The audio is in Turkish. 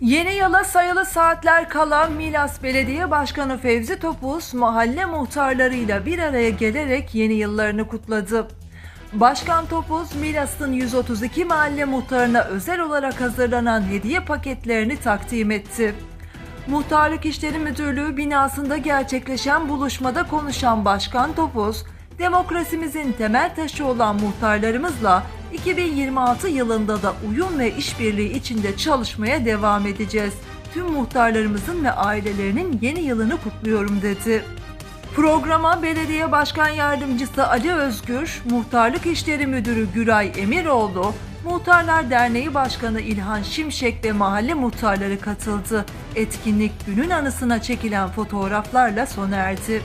Yeni yıla sayılı saatler kala Milas Belediye Başkanı Fevzi Topuz mahalle muhtarlarıyla bir araya gelerek yeni yıllarını kutladı. Başkan Topuz, Milas'ın 132 mahalle muhtarına özel olarak hazırlanan hediye paketlerini takdim etti. Muhtarlık İşleri Müdürlüğü binasında gerçekleşen buluşmada konuşan Başkan Topuz, demokrasimizin temel taşı olan muhtarlarımızla 2026 yılında da uyum ve işbirliği içinde çalışmaya devam edeceğiz. Tüm muhtarlarımızın ve ailelerinin yeni yılını kutluyorum dedi. Programa Belediye Başkan Yardımcısı Ali Özgür, Muhtarlık İşleri Müdürü Güray Emiroğlu, Muhtarlar Derneği Başkanı İlhan Şimşek ve mahalle muhtarları katıldı. Etkinlik günün anısına çekilen fotoğraflarla sona erdi.